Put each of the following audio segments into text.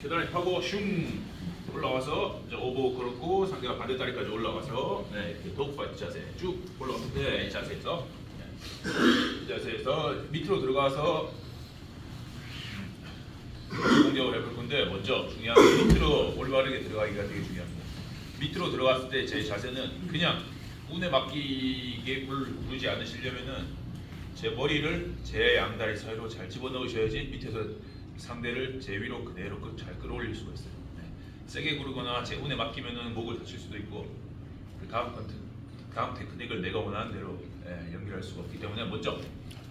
계단을 타고 슝 올라와서 이제 오버 걸었고 상대가 반대다리까지 올라가서 네, 이렇게 독파이트 자세 쭉 올라가서 네, 이 자세에서 네. 이 자세에서 밑으로 들어가서 음, 공격을 해볼 건데 먼저 중요한 건 밑으로 올바르게 들어가기가 되게 중요합니다. 밑으로 들어갔을 때 제 자세는 그냥 운에 맡기게 굴- 굴지 않으시려면은 제 머리를 제 양다리 사이로 잘 집어넣으셔야지 밑에서 상대를 제 위로 그대로 끌- 잘 끌어올릴 수가 있어요. 네. 세게 구르거나 제 운에 맡기면은 목을 다칠 수도 있고 그 다음 컨트, 다음 테크닉을 내가 원하는 대로 예, 연결할 수가 없기 때문에 먼저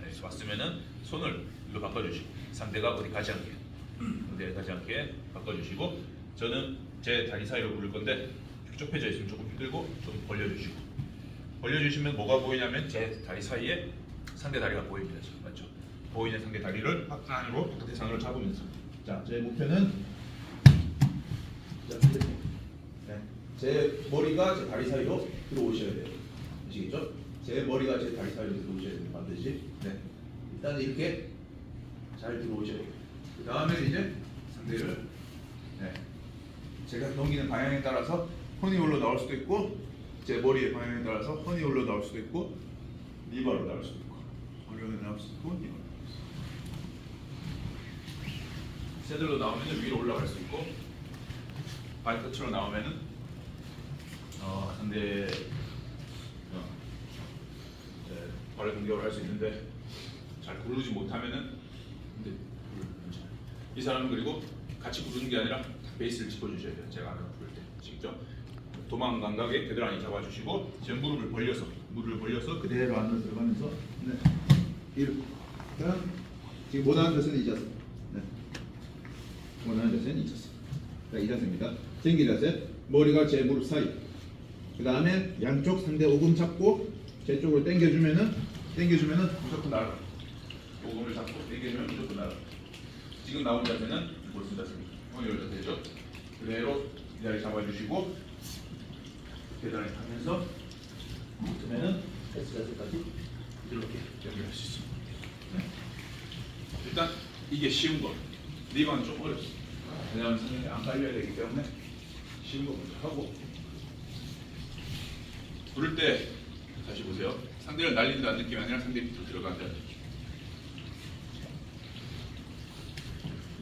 네, 왔으면은 손을 일로 바꿔주시고 상대가 어디 가지 않게 어디 가지 않게 바꿔주시고 저는 제 다리 사이로 구를 건데 좁혀져 있으면 조금 힘들고 좀 벌려주시고 벌려주시면 뭐가 보이냐면 제 다리 사이에 상대 다리가 보입니다. 맞죠? 보이는 상대 다리를 안으로 대상으로 잡으면서 자, 제 목표는 자. 네. 제 머리가 제 다리 사이로 들어오셔야 돼요. 아시겠죠? 제 머리가 제 다리 사이로 들어오셔야 돼요. 반드시. 네. 일단 이렇게 잘 들어오셔야 돼요. 그 다음에 이제 상대를 네. 제가 넘기는 방향에 따라서 허니홀로 나올 수도 있고 제 머리의 방향에 따라서 허니홀로 나올 수도 있고 리바로 나올 수도 있고 허니홀로 나올 수도 있고 리바로 새들로 나오면 위로 올라갈 수 있고 발끝으로 나오면은 어, 상대 어, 이제 발을 공격을 할 수 있는데 잘 구르지 못하면은 근데. 이 사람은 그리고 같이 구르는 게 아니라 베이스를 짚어주셔야 돼요. 제가 아까 부를 때 아시겠죠? 도망 감각에 겨드랑이 잡아주시고 제 무릎을 벌려서 무릎을 벌려서 그대로 안으로 들어가면서 네. 이렇게 지금 자세는 이 자세 이 자세 자, 이 자세입니다. 생기 자세 머리가 제 무릎 사이 그 다음에 양쪽 상대 오금 잡고 제 쪽으로 당겨주면은 당겨주면은 무조건 날아 오금을 잡고 당겨주면 무조건 날아 지금 나온 자세는 무슨 자세입니다. 오늘 자세죠. 그대로 이 자리 잡아주시고 계단을 타면서 그러면은 S 자세까지 이렇게 연결할 수 있습니다. 네. 일단 이게 쉬운 거. 리바는 좀 어렵습니다. 왜냐하면 선생님이 안 깔려야 되기 때문에 쉬운 거 먼저 하고 부를 때 다시 보세요. 상대를 날린다는 느낌이 아니라 상대 밑으로 들어간다는 느낌.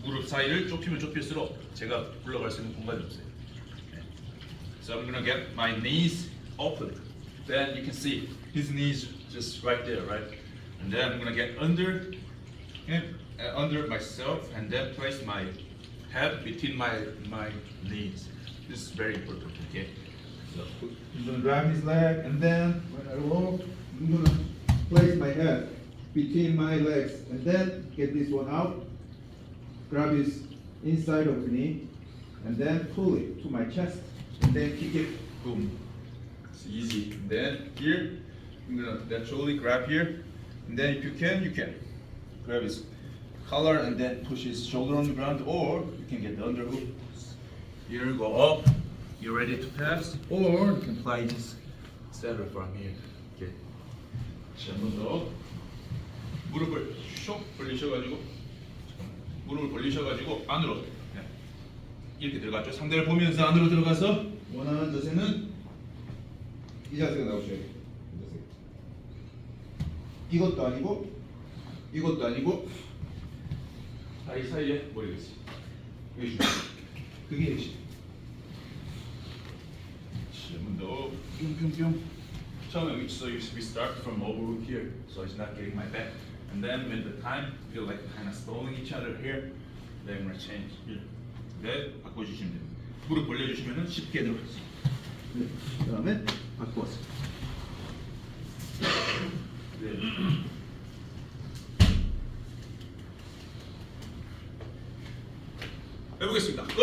무릎 사이를 좁히면 좁힐수록 제가 굴러갈 수 있는 공간이 없어요. 네. So I'm gonna get my knees open. Then you can see his knees just right there, right? And then I'm gonna get under him, uh, under myself, and then place my head between my my knees. This is very important. Okay. So I'm gonna grab his leg, and then when I walk, I'm gonna place my head between my legs, and then get this one out. Grab his inside of the knee, and then pull it to my chest, and then kick it. Boom. It's easy. And then here, I'm gonna naturally grab here, and then if you can, you can grab his collar and then push his shoulder on the ground, or you can get the underhook. Here, go up. You're ready to pass, or you can fly just center from here. Okay. 한번 더. 무릎을 쇽 벌리셔가지고 무릎을 벌리셔가지고 안으로 네. 이렇게 들어갔죠. 상대를 보면서 안으로 들어가서 원하는 자세는 이 자세가 나오셔야 돼요. 이 자세. 이것도 아니고 이것도 아니고 다리 사이에 머리가 있어요. 그게. 한번 더 뿅뿅뿅. 처음에 we, so you, we start from over here, so it's not getting my back. And then when the time feel like kind of stalling each other here, then gonna change here. 네, 바꿔주시면 됩니다. 무릎 벌려주시면은 쉽게 들어가죠. 네, 그 다음에 바꿔서. 네. 해보겠습니다. 고!